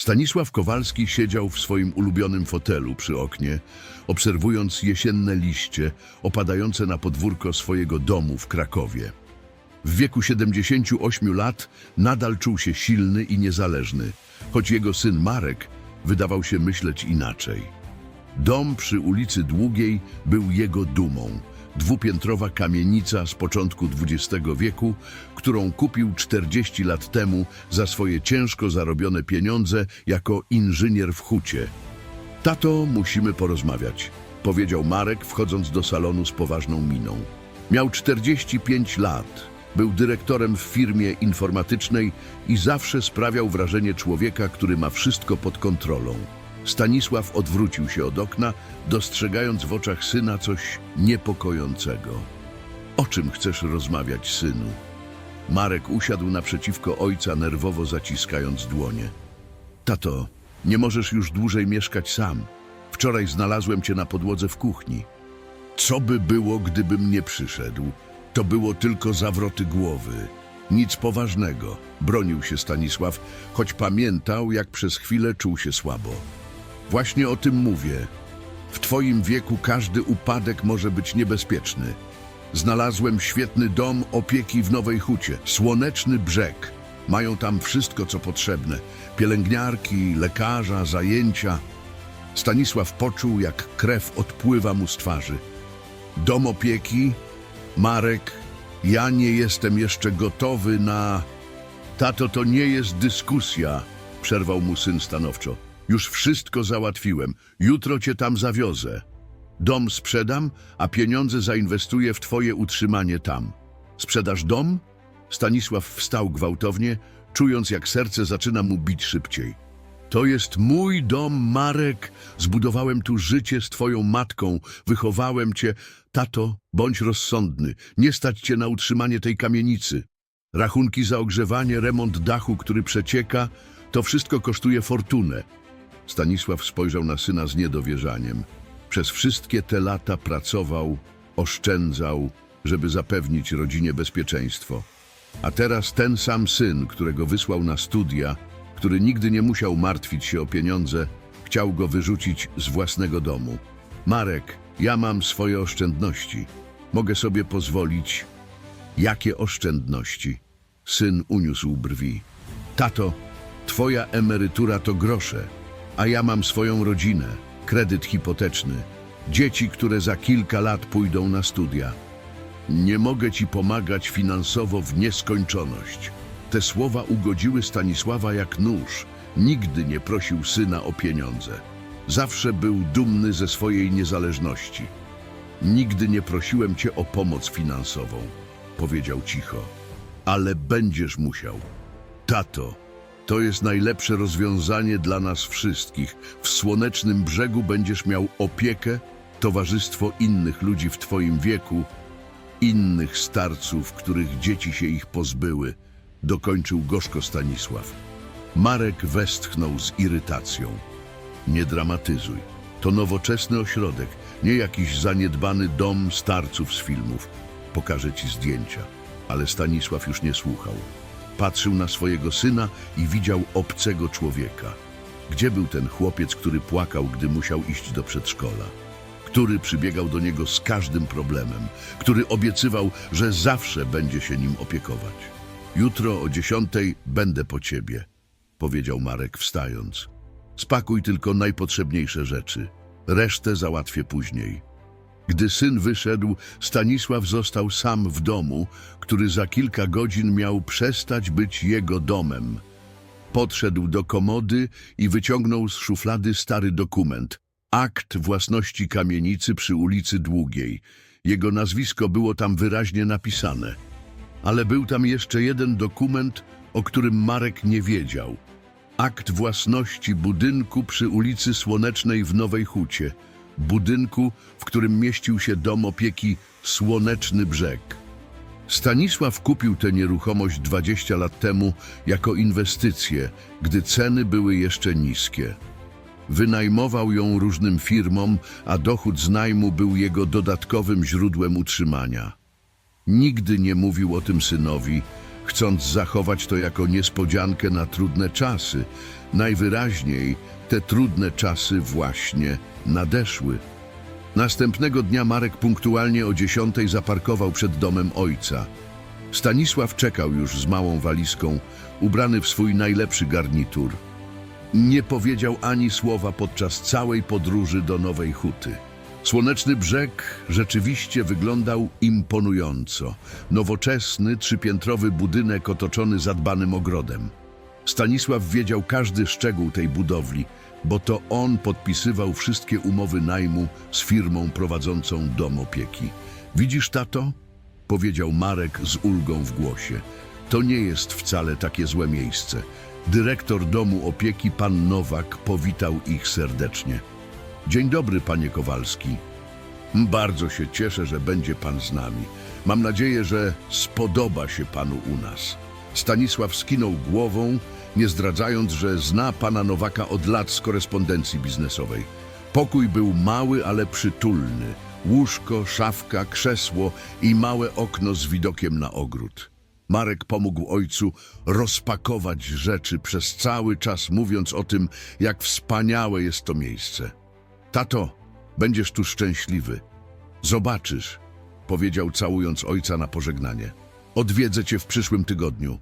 Stanisław Kowalski siedział w swoim ulubionym fotelu przy oknie, obserwując jesienne liście opadające na podwórko swojego domu w Krakowie. W wieku 78 lat nadal czuł się silny i niezależny, choć jego syn Marek wydawał się myśleć inaczej. Dom przy ulicy Długiej był jego dumą. Dwupiętrowa kamienica z początku XX wieku, którą kupił 40 lat temu za swoje ciężko zarobione pieniądze jako inżynier w hucie. Tato, musimy porozmawiać, powiedział Marek, wchodząc do salonu z poważną miną. Miał 45 lat, był dyrektorem w firmie informatycznej i zawsze sprawiał wrażenie człowieka, który ma wszystko pod kontrolą. Stanisław odwrócił się od okna, dostrzegając w oczach syna coś niepokojącego. O czym chcesz rozmawiać, synu? Marek usiadł naprzeciwko ojca, nerwowo zaciskając dłonie. Tato, nie możesz już dłużej mieszkać sam. Wczoraj znalazłem cię na podłodze w kuchni. Co by było, gdybym nie przyszedł? To było tylko zawroty głowy. Nic poważnego, bronił się Stanisław, choć pamiętał, jak przez chwilę czuł się słabo. Właśnie o tym mówię. W twoim wieku każdy upadek może być niebezpieczny. Znalazłem świetny dom opieki w Nowej Hucie, słoneczny brzeg. Mają tam wszystko, co potrzebne. Pielęgniarki, lekarza, zajęcia. Stanisław poczuł, jak krew odpływa mu z twarzy. Dom opieki, Marek, ja nie jestem jeszcze gotowy na... Tato, to nie jest dyskusja, przerwał mu syn stanowczo. Już wszystko załatwiłem. Jutro cię tam zawiozę. Dom sprzedam, a pieniądze zainwestuję w twoje utrzymanie tam. Sprzedasz dom? Stanisław wstał gwałtownie, czując jak serce zaczyna mu bić szybciej. To jest mój dom, Marek. Zbudowałem tu życie z twoją matką. Wychowałem cię. Tato, bądź rozsądny. Nie stać cię na utrzymanie tej kamienicy. Rachunki za ogrzewanie, remont dachu, który przecieka, to wszystko kosztuje fortunę. Stanisław spojrzał na syna z niedowierzaniem. Przez wszystkie te lata pracował, oszczędzał, żeby zapewnić rodzinie bezpieczeństwo. A teraz ten sam syn, którego wysłał na studia, który nigdy nie musiał martwić się o pieniądze, chciał go wyrzucić z własnego domu. Marek, ja mam swoje oszczędności. Mogę sobie pozwolić. Jakie oszczędności? Syn uniósł brwi. Tato, twoja emerytura to grosze, a ja mam swoją rodzinę, kredyt hipoteczny, dzieci, które za kilka lat pójdą na studia. Nie mogę ci pomagać finansowo w nieskończoność. Te słowa ugodziły Stanisława jak nóż. Nigdy nie prosił syna o pieniądze. Zawsze był dumny ze swojej niezależności. Nigdy nie prosiłem cię o pomoc finansową, powiedział cicho. Ale będziesz musiał. Tato, to jest najlepsze rozwiązanie dla nas wszystkich. W słonecznym brzegu będziesz miał opiekę, towarzystwo innych ludzi w twoim wieku, innych starców, których dzieci się ich pozbyły, dokończył gorzko Stanisław. Marek westchnął z irytacją. Nie dramatyzuj. To nowoczesny ośrodek, nie jakiś zaniedbany dom starców z filmów. Pokażę ci zdjęcia. Ale Stanisław już nie słuchał. Patrzył na swojego syna i widział obcego człowieka. Gdzie był ten chłopiec, który płakał, gdy musiał iść do przedszkola? Który przybiegał do niego z każdym problemem, który obiecywał, że zawsze będzie się nim opiekować. Jutro o dziesiątej będę po ciebie, powiedział Marek wstając. Spakuj tylko najpotrzebniejsze rzeczy. Resztę załatwię później. Gdy syn wyszedł, Stanisław został sam w domu, który za kilka godzin miał przestać być jego domem. Podszedł do komody i wyciągnął z szuflady stary dokument. Akt własności kamienicy przy ulicy Długiej. Jego nazwisko było tam wyraźnie napisane. Ale był tam jeszcze jeden dokument, o którym Marek nie wiedział. Akt własności budynku przy ulicy Słonecznej w Nowej Hucie. Budynku, w którym mieścił się dom opieki Słoneczny Brzeg. Stanisław kupił tę nieruchomość 20 lat temu jako inwestycję, gdy ceny były jeszcze niskie. Wynajmował ją różnym firmom, a dochód z najmu był jego dodatkowym źródłem utrzymania. Nigdy nie mówił o tym synowi, chcąc zachować to jako niespodziankę na trudne czasy. Najwyraźniej te trudne czasy właśnie nadeszły. Następnego dnia Marek punktualnie o dziesiątej zaparkował przed domem ojca. Stanisław czekał już z małą walizką, ubrany w swój najlepszy garnitur. Nie powiedział ani słowa podczas całej podróży do Nowej Huty. Słoneczny brzeg rzeczywiście wyglądał imponująco. Nowoczesny, trzypiętrowy budynek otoczony zadbanym ogrodem. Stanisław wiedział każdy szczegół tej budowli, bo to on podpisywał wszystkie umowy najmu z firmą prowadzącą dom opieki. Widzisz, tato? Powiedział Marek z ulgą w głosie. To nie jest wcale takie złe miejsce. Dyrektor domu opieki, pan Nowak, powitał ich serdecznie. Dzień dobry, panie Kowalski. Bardzo się cieszę, że będzie pan z nami. Mam nadzieję, że spodoba się panu u nas. Stanisław skinął głową, nie zdradzając, że zna pana Nowaka od lat z korespondencji biznesowej. Pokój był mały, ale przytulny. Łóżko, szafka, krzesło i małe okno z widokiem na ogród. Marek pomógł ojcu rozpakować rzeczy przez cały czas, mówiąc o tym, jak wspaniałe jest to miejsce. Tato, będziesz tu szczęśliwy. Zobaczysz, powiedział całując ojca na pożegnanie. Odwiedzę cię w przyszłym tygodniu.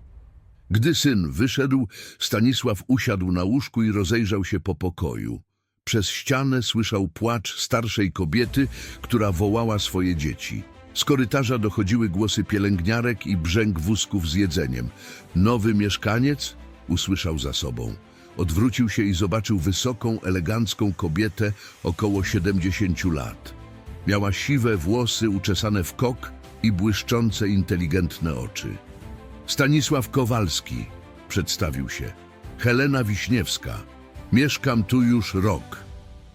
Gdy syn wyszedł, Stanisław usiadł na łóżku i rozejrzał się po pokoju. Przez ścianę słyszał płacz starszej kobiety, która wołała swoje dzieci. Z korytarza dochodziły głosy pielęgniarek i brzęk wózków z jedzeniem. Nowy mieszkaniec usłyszał za sobą. Odwrócił się i zobaczył wysoką, elegancką kobietę około 70 lat. Miała siwe włosy uczesane w kok i błyszczące, inteligentne oczy. Stanisław Kowalski przedstawił się. Helena Wiśniewska. Mieszkam tu już rok.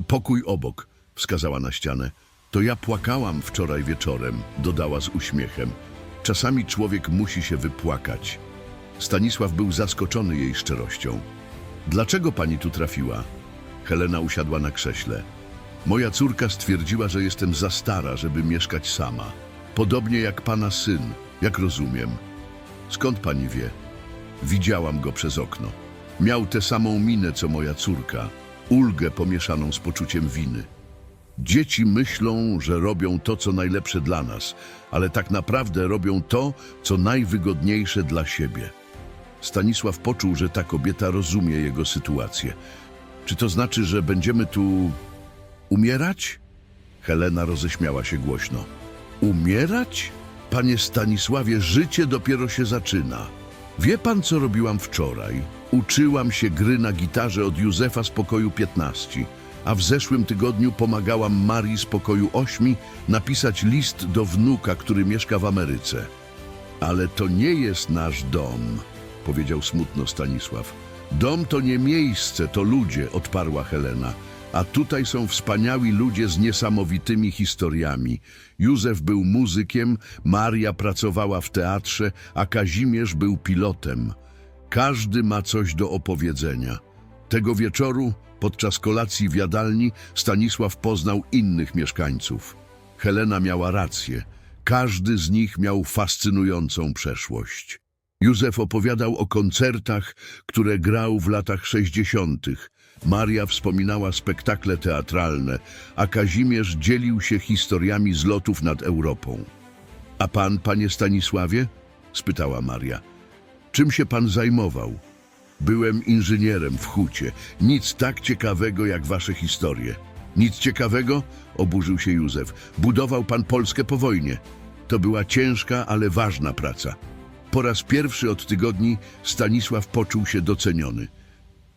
Pokój obok, wskazała na ścianę. To ja płakałam wczoraj wieczorem, dodała z uśmiechem. Czasami człowiek musi się wypłakać. Stanisław był zaskoczony jej szczerością. Dlaczego pani tu trafiła? Helena usiadła na krześle. Moja córka stwierdziła, że jestem za stara, żeby mieszkać sama. Podobnie jak pana syn, jak rozumiem. Skąd pani wie? Widziałam go przez okno. Miał tę samą minę, co moja córka. Ulgę pomieszaną z poczuciem winy. Dzieci myślą, że robią to, co najlepsze dla nas, ale tak naprawdę robią to, co najwygodniejsze dla siebie. Stanisław poczuł, że ta kobieta rozumie jego sytuację. Czy to znaczy, że będziemy tu umierać? Helena roześmiała się głośno. Umierać? Panie Stanisławie, życie dopiero się zaczyna. Wie pan, co robiłam wczoraj? Uczyłam się gry na gitarze od Józefa z pokoju 15, a w zeszłym tygodniu pomagałam Marii z pokoju 8 napisać list do wnuka, który mieszka w Ameryce. Ale to nie jest nasz dom, powiedział smutno Stanisław. Dom to nie miejsce, to ludzie, odparła Helena. A tutaj są wspaniali ludzie z niesamowitymi historiami. Józef był muzykiem, Maria pracowała w teatrze, a Kazimierz był pilotem. Każdy ma coś do opowiedzenia. Tego wieczoru, podczas kolacji w jadalni, Stanisław poznał innych mieszkańców. Helena miała rację. Każdy z nich miał fascynującą przeszłość. Józef opowiadał o koncertach, które grał w latach 60. Maria wspominała spektakle teatralne, a Kazimierz dzielił się historiami z lotów nad Europą. A pan, panie Stanisławie? spytała Maria. Czym się pan zajmował? Byłem inżynierem w hucie. Nic tak ciekawego jak wasze historie. Nic ciekawego? Oburzył się Józef. Budował pan Polskę po wojnie. To była ciężka, ale ważna praca. Po raz pierwszy od tygodni Stanisław poczuł się doceniony.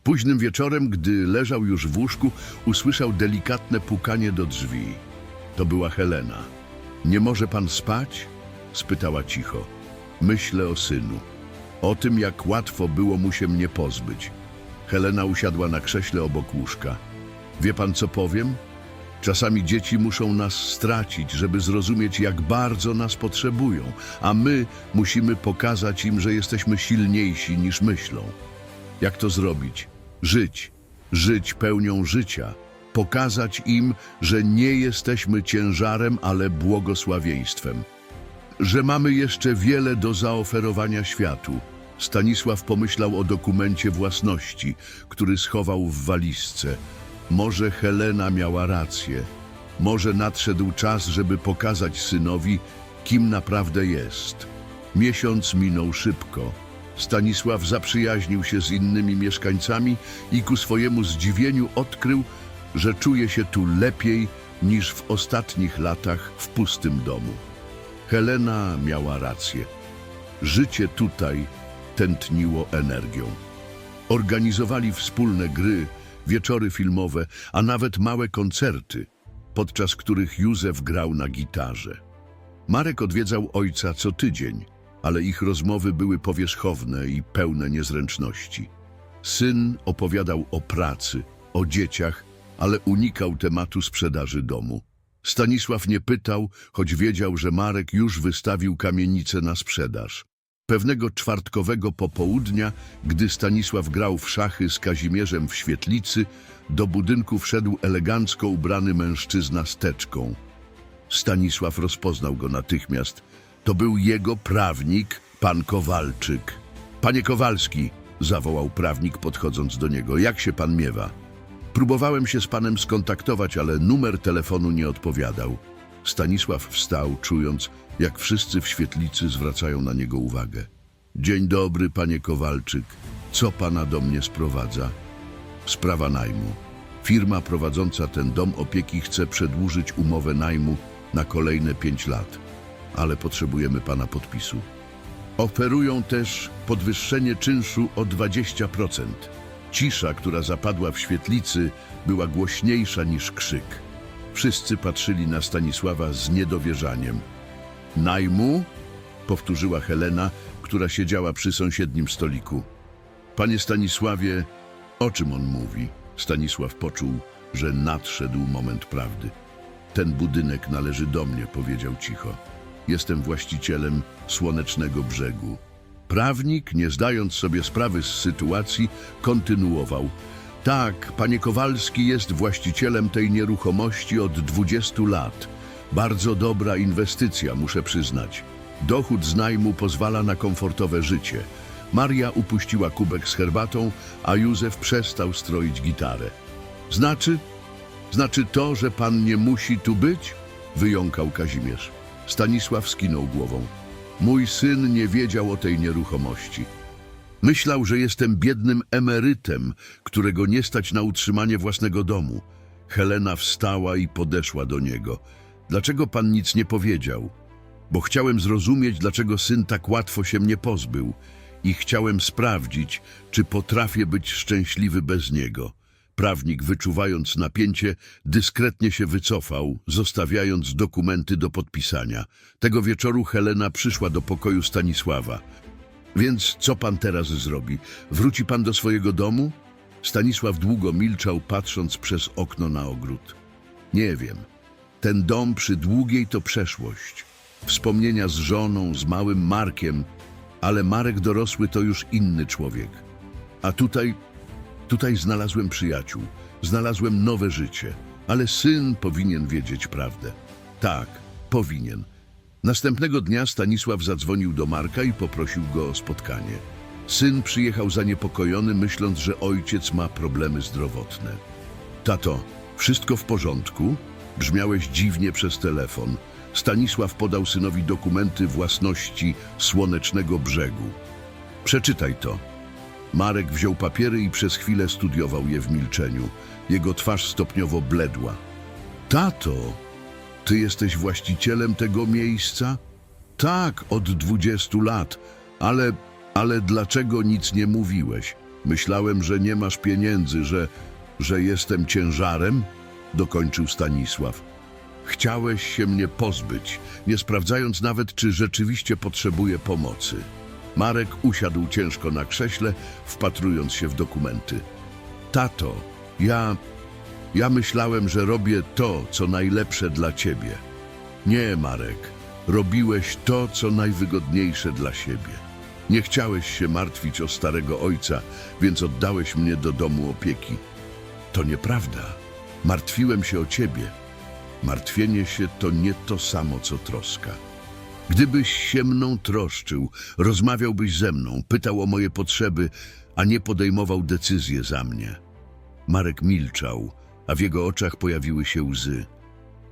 Późnym wieczorem, gdy leżał już w łóżku, usłyszał delikatne pukanie do drzwi. To była Helena. Nie może pan spać? spytała cicho. Myślę o synu. O tym, jak łatwo było mu się mnie pozbyć. Helena usiadła na krześle obok łóżka. Wie pan, co powiem? Czasami dzieci muszą nas stracić, żeby zrozumieć, jak bardzo nas potrzebują, a my musimy pokazać im, że jesteśmy silniejsi niż myślą. Jak to zrobić? Żyć, żyć pełnią życia, pokazać im, że nie jesteśmy ciężarem, ale błogosławieństwem. że mamy jeszcze wiele do zaoferowania światu. Stanisław pomyślał o dokumencie własności, który schował w walizce. Może Helena miała rację. Może nadszedł czas, żeby pokazać synowi, kim naprawdę jest. Miesiąc minął szybko. Stanisław zaprzyjaźnił się z innymi mieszkańcami i ku swojemu zdziwieniu odkrył, że czuje się tu lepiej niż w ostatnich latach w pustym domu. Helena miała rację. Życie tutaj tętniło energią. Organizowali wspólne gry, wieczory filmowe, a nawet małe koncerty, podczas których Józef grał na gitarze. Marek odwiedzał ojca co tydzień, ale ich rozmowy były powierzchowne i pełne niezręczności. Syn opowiadał o pracy, o dzieciach, ale unikał tematu sprzedaży domu. Stanisław nie pytał, choć wiedział, że Marek już wystawił kamienicę na sprzedaż. Pewnego czwartkowego popołudnia, gdy Stanisław grał w szachy z Kazimierzem w świetlicy, do budynku wszedł elegancko ubrany mężczyzna z teczką. Stanisław rozpoznał go natychmiast. To był jego prawnik, pan Kowalczyk. Panie Kowalski, zawołał prawnik podchodząc do niego, jak się pan miewa? Próbowałem się z panem skontaktować, ale numer telefonu nie odpowiadał. Stanisław wstał, czując, jak wszyscy w świetlicy zwracają na niego uwagę. Dzień dobry, panie Kowalczyk. Co pana do mnie sprowadza? Sprawa najmu. Firma prowadząca ten dom opieki chce przedłużyć umowę najmu na kolejne pięć lat, ale potrzebujemy pana podpisu. Oferują też podwyższenie czynszu o 20%. Cisza, która zapadła w świetlicy, była głośniejsza niż krzyk. Wszyscy patrzyli na Stanisława z niedowierzaniem. Najmu? powtórzyła Helena, która siedziała przy sąsiednim stoliku. Panie Stanisławie, o czym on mówi? Stanisław poczuł, że nadszedł moment prawdy. Ten budynek należy do mnie, powiedział cicho. Jestem właścicielem Słonecznego Brzegu. Prawnik, nie zdając sobie sprawy z sytuacji, kontynuował. Tak, panie Kowalski jest właścicielem tej nieruchomości od 20 lat. Bardzo dobra inwestycja, muszę przyznać. Dochód z najmu pozwala na komfortowe życie. Maria upuściła kubek z herbatą, a Józef przestał stroić gitarę. Znaczy? Znaczy to, że pan nie musi tu być? Wyjąkał Kazimierz. Stanisław skinął głową. Mój syn nie wiedział o tej nieruchomości. Myślał, że jestem biednym emerytem, którego nie stać na utrzymanie własnego domu. Helena wstała i podeszła do niego. Dlaczego pan nic nie powiedział? Bo chciałem zrozumieć, dlaczego syn tak łatwo się mnie pozbył i chciałem sprawdzić, czy potrafię być szczęśliwy bez niego. Prawnik, wyczuwając napięcie, dyskretnie się wycofał, zostawiając dokumenty do podpisania. Tego wieczoru Helena przyszła do pokoju Stanisława. Więc co pan teraz zrobi? Wróci pan do swojego domu? Stanisław długo milczał, patrząc przez okno na ogród. Nie wiem. Ten dom przy długiej to przeszłość. Wspomnienia z żoną, z małym Markiem, ale Marek dorosły to już inny człowiek. A tutaj, tutaj znalazłem przyjaciół, znalazłem nowe życie, ale syn powinien wiedzieć prawdę. Tak, powinien. Następnego dnia Stanisław zadzwonił do Marka i poprosił go o spotkanie. Syn przyjechał zaniepokojony, myśląc, że ojciec ma problemy zdrowotne. Tato, wszystko w porządku? Brzmiałeś dziwnie przez telefon. Stanisław podał synowi dokumenty własności Słonecznego Brzegu. Przeczytaj to. Marek wziął papiery i przez chwilę studiował je w milczeniu. Jego twarz stopniowo bledła. Tato, ty jesteś właścicielem tego miejsca? Tak, od dwudziestu lat, ale, ale dlaczego nic nie mówiłeś? Myślałem, że nie masz pieniędzy, że, że jestem ciężarem? Dokończył Stanisław. Chciałeś się mnie pozbyć, nie sprawdzając nawet, czy rzeczywiście potrzebuję pomocy. Marek usiadł ciężko na krześle, wpatrując się w dokumenty. Tato, ja, ja myślałem, że robię to, co najlepsze dla ciebie. Nie, Marek, robiłeś to, co najwygodniejsze dla siebie. Nie chciałeś się martwić o starego ojca, więc oddałeś mnie do domu opieki. To nieprawda. Martwiłem się o ciebie. Martwienie się to nie to samo, co troska. Gdybyś się mną troszczył, rozmawiałbyś ze mną, pytał o moje potrzeby, a nie podejmował decyzje za mnie. Marek milczał, a w jego oczach pojawiły się łzy.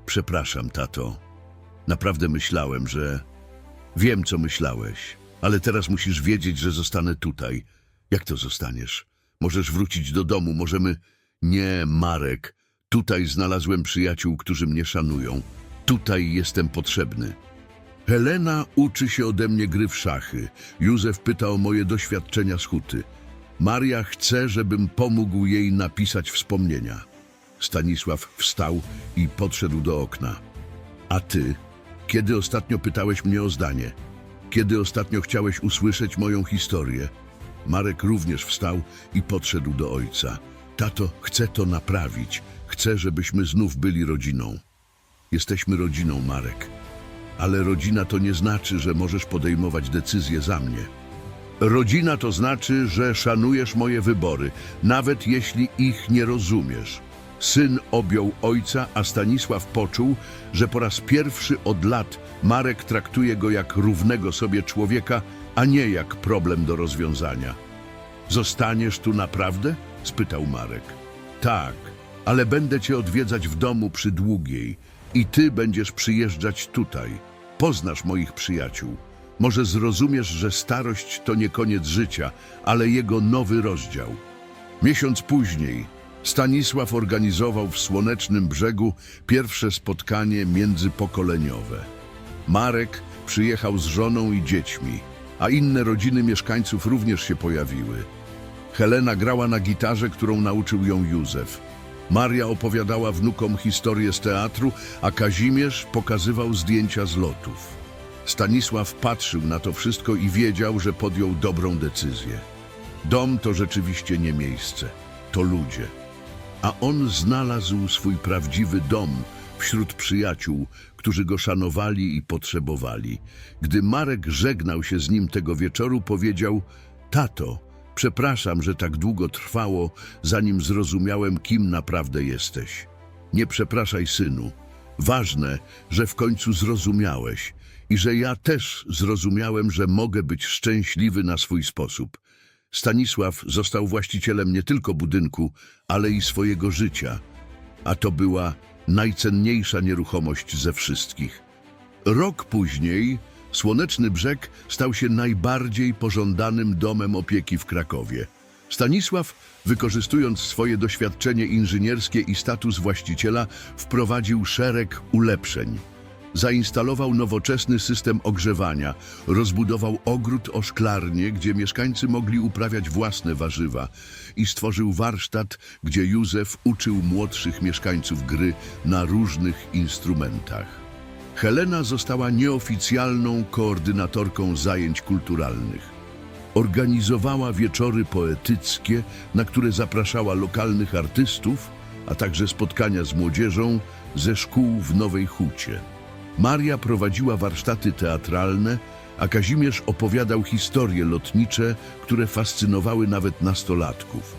Przepraszam, tato. Naprawdę myślałem, że... Wiem, co myślałeś, ale teraz musisz wiedzieć, że zostanę tutaj. Jak to zostaniesz? Możesz wrócić do domu, możemy... Nie, Marek. Tutaj znalazłem przyjaciół, którzy mnie szanują. Tutaj jestem potrzebny. Helena uczy się ode mnie gry w szachy. Józef pyta o moje doświadczenia z huty. Maria chce, żebym pomógł jej napisać wspomnienia. Stanisław wstał i podszedł do okna. A ty? Kiedy ostatnio pytałeś mnie o zdanie? Kiedy ostatnio chciałeś usłyszeć moją historię? Marek również wstał i podszedł do ojca. Tato, chcę to naprawić. Chcę, żebyśmy znów byli rodziną. Jesteśmy rodziną, Marek. Ale rodzina to nie znaczy, że możesz podejmować decyzje za mnie. Rodzina to znaczy, że szanujesz moje wybory, nawet jeśli ich nie rozumiesz. Syn objął ojca, a Stanisław poczuł, że po raz pierwszy od lat Marek traktuje go jak równego sobie człowieka, a nie jak problem do rozwiązania. Zostaniesz tu naprawdę? spytał Marek. Tak, ale będę cię odwiedzać w domu przy długiej i ty będziesz przyjeżdżać tutaj. Poznasz moich przyjaciół. Może zrozumiesz, że starość to nie koniec życia, ale jego nowy rozdział. Miesiąc później Stanisław organizował w Słonecznym Brzegu pierwsze spotkanie międzypokoleniowe. Marek przyjechał z żoną i dziećmi, a inne rodziny mieszkańców również się pojawiły. Helena grała na gitarze, którą nauczył ją Józef. Maria opowiadała wnukom historię z teatru, a Kazimierz pokazywał zdjęcia z lotów. Stanisław patrzył na to wszystko i wiedział, że podjął dobrą decyzję. Dom to rzeczywiście nie miejsce, to ludzie. A on znalazł swój prawdziwy dom wśród przyjaciół, którzy go szanowali i potrzebowali. Gdy Marek żegnał się z nim tego wieczoru, powiedział: Tato, przepraszam, że tak długo trwało, zanim zrozumiałem, kim naprawdę jesteś. Nie przepraszaj, synu. Ważne, że w końcu zrozumiałeś i że ja też zrozumiałem, że mogę być szczęśliwy na swój sposób. Stanisław został właścicielem nie tylko budynku, ale i swojego życia, a to była najcenniejsza nieruchomość ze wszystkich. Rok później Słoneczny Brzeg stał się najbardziej pożądanym domem opieki w Krakowie. Stanisław, wykorzystując swoje doświadczenie inżynierskie i status właściciela, wprowadził szereg ulepszeń. Zainstalował nowoczesny system ogrzewania, rozbudował ogród o szklarnię, gdzie mieszkańcy mogli uprawiać własne warzywa i stworzył warsztat, gdzie Józef uczył młodszych mieszkańców gry na różnych instrumentach. Helena została nieoficjalną koordynatorką zajęć kulturalnych. Organizowała wieczory poetyckie, na które zapraszała lokalnych artystów, a także spotkania z młodzieżą ze szkół w Nowej Hucie. Maria prowadziła warsztaty teatralne, a Kazimierz opowiadał historie lotnicze, które fascynowały nawet nastolatków.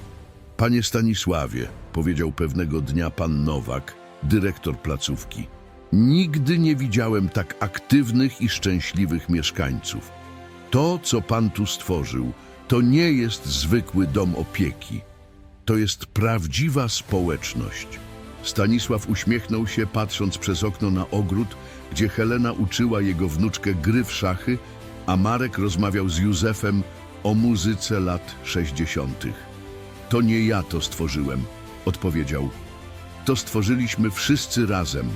Panie Stanisławie, powiedział pewnego dnia pan Nowak, dyrektor placówki, nigdy nie widziałem tak aktywnych i szczęśliwych mieszkańców. To, co pan tu stworzył, to nie jest zwykły dom opieki. To jest prawdziwa społeczność. Stanisław uśmiechnął się, patrząc przez okno na ogród, gdzie Helena uczyła jego wnuczkę gry w szachy, a Marek rozmawiał z Józefem o muzyce lat 60. To nie ja to stworzyłem, odpowiedział. To stworzyliśmy wszyscy razem.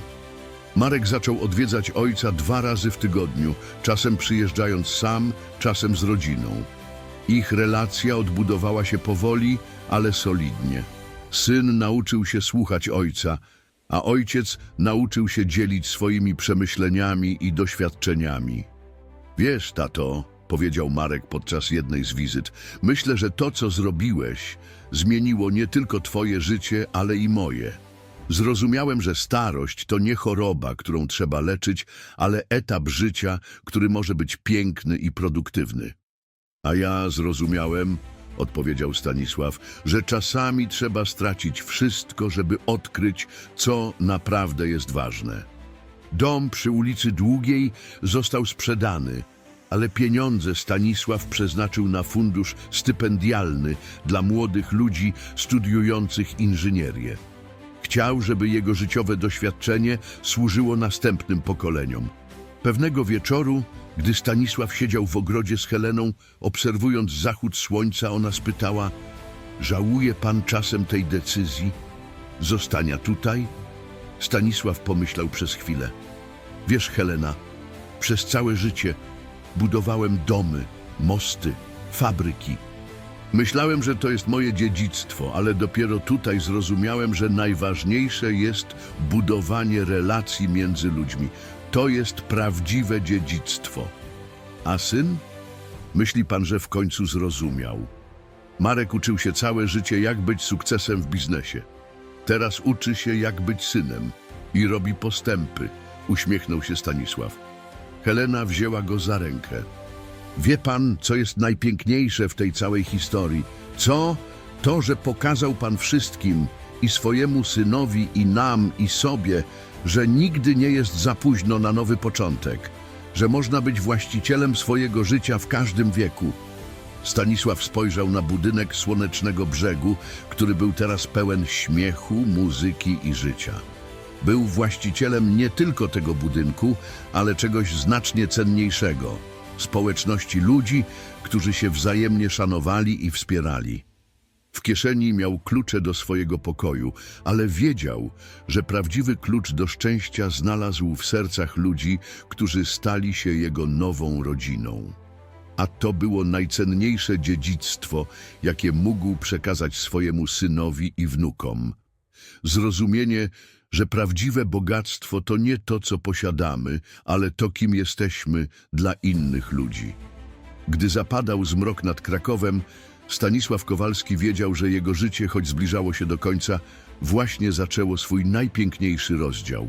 Marek zaczął odwiedzać ojca dwa razy w tygodniu, czasem przyjeżdżając sam, czasem z rodziną. Ich relacja odbudowała się powoli, ale solidnie. Syn nauczył się słuchać ojca, a ojciec nauczył się dzielić swoimi przemyśleniami i doświadczeniami. Wiesz, tato, powiedział Marek podczas jednej z wizyt, myślę, że to, co zrobiłeś, zmieniło nie tylko twoje życie, ale i moje. Zrozumiałem, że starość to nie choroba, którą trzeba leczyć, ale etap życia, który może być piękny i produktywny. A ja zrozumiałem, odpowiedział Stanisław, że czasami trzeba stracić wszystko, żeby odkryć, co naprawdę jest ważne. Dom przy ulicy Długiej został sprzedany, ale pieniądze Stanisław przeznaczył na fundusz stypendialny dla młodych ludzi studiujących inżynierię. Chciał, żeby jego życiowe doświadczenie służyło następnym pokoleniom. Pewnego wieczoru, gdy Stanisław siedział w ogrodzie z Heleną, obserwując zachód słońca, ona spytała: Żałuje pan czasem tej decyzji? Zostania tutaj? Stanisław pomyślał przez chwilę. Wiesz, Helena, przez całe życie budowałem domy, mosty, fabryki. Myślałem, że to jest moje dziedzictwo, ale dopiero tutaj zrozumiałem, że najważniejsze jest budowanie relacji między ludźmi. To jest prawdziwe dziedzictwo. A syn? Myśli pan, że w końcu zrozumiał. Marek uczył się całe życie, jak być sukcesem w biznesie. Teraz uczy się, jak być synem i robi postępy, uśmiechnął się Stanisław. Helena wzięła go za rękę. Wie pan, co jest najpiękniejsze w tej całej historii? Co? To, że pokazał pan wszystkim i swojemu synowi, i nam, i sobie, że nigdy nie jest za późno na nowy początek, że można być właścicielem swojego życia w każdym wieku. Stanisław spojrzał na budynek słonecznego brzegu, który był teraz pełen śmiechu, muzyki i życia. Był właścicielem nie tylko tego budynku, ale czegoś znacznie cenniejszego społeczności ludzi, którzy się wzajemnie szanowali i wspierali. W kieszeni miał klucze do swojego pokoju, ale wiedział, że prawdziwy klucz do szczęścia znalazł w sercach ludzi, którzy stali się jego nową rodziną. A to było najcenniejsze dziedzictwo, jakie mógł przekazać swojemu synowi i wnukom. Zrozumienie, że prawdziwe bogactwo to nie to, co posiadamy, ale to, kim jesteśmy dla innych ludzi. Gdy zapadał zmrok nad Krakowem, Stanisław Kowalski wiedział, że jego życie, choć zbliżało się do końca, właśnie zaczęło swój najpiękniejszy rozdział.